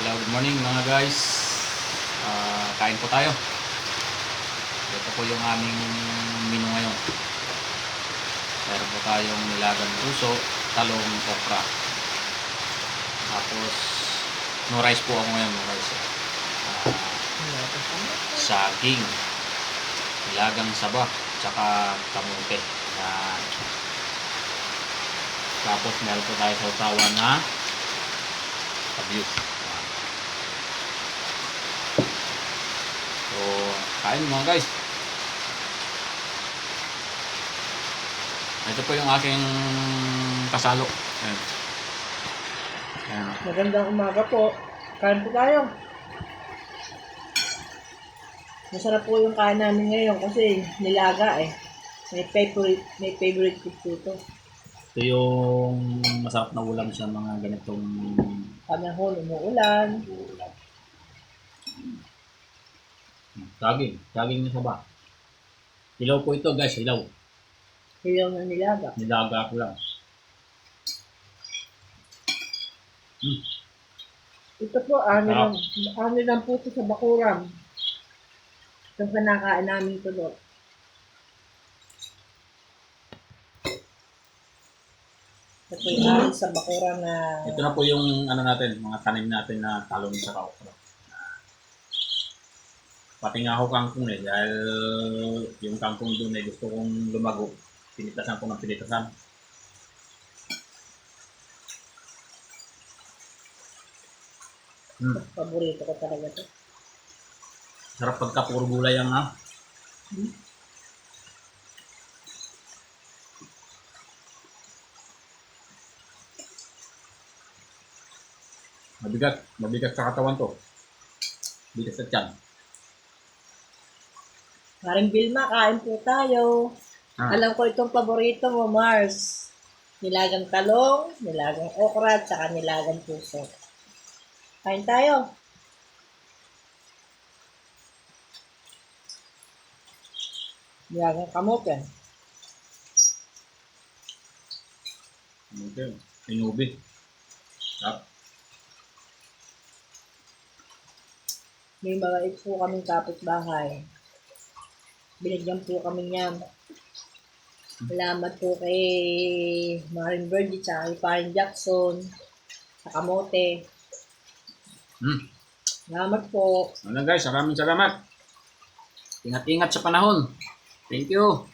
Hello, good morning mga guys. Ah, kain po tayo. Ito po yung aming menu ngayon. Meron po tayong nilagang puso, talong, okra. Tapos, no rice po ako ngayon, no rice. Ah, saging, nilagang saba, tsaka kamote. Yan. Tapos meron po tayo sa usawan na abuse. Kain mga guys. Ito po yung aking kasalo. Ayan. Ayan. Magandang umaga po. Kain po tayo. Masarap po yung kain namin ngayon kasi nilaga eh. May favorite, may favorite food po ito. Ito yung masarap na ulam sa mga ganitong Panahon, umuulan. Saging. Saging na saba. Ilaw po ito guys, ilaw. Hilaw na nilaga. Nilaga ko lang. Hmm. Ito po, ano lang, ano lang po ito sa bakuram. Itong kanakain namin ito doon. Ito po yung amin sa bakuram na Ito na po yung ano natin, mga tanim natin na talong sa okra. Pati nga ako kangkong eh, dahil yung kangkong doon eh gusto kong lumago. Pinitasan ko ng pinitasan. Hmm. paborito ko talaga ito. Sarap pagka puro gulay ang ha. Mabigat. Mabigat sa katawan to. Bigat sa tiyan. Maring Vilma, kain po tayo. Ah. Alam ko itong paborito mo, Mars. Nilagang talong, nilagang okra, at saka nilagang puso. Kain tayo. Nilagang kamote. Okay. Inubi. Sarap. May mga po kaming kapitbahay. Binigyan po kami niyan. Salamat po kay Maring Birdie, tsaka kay Paring Jackson, sa kamote. Hmm. Salamat po. Ano guys, maraming salamat. Ingat-ingat sa panahon. Thank you.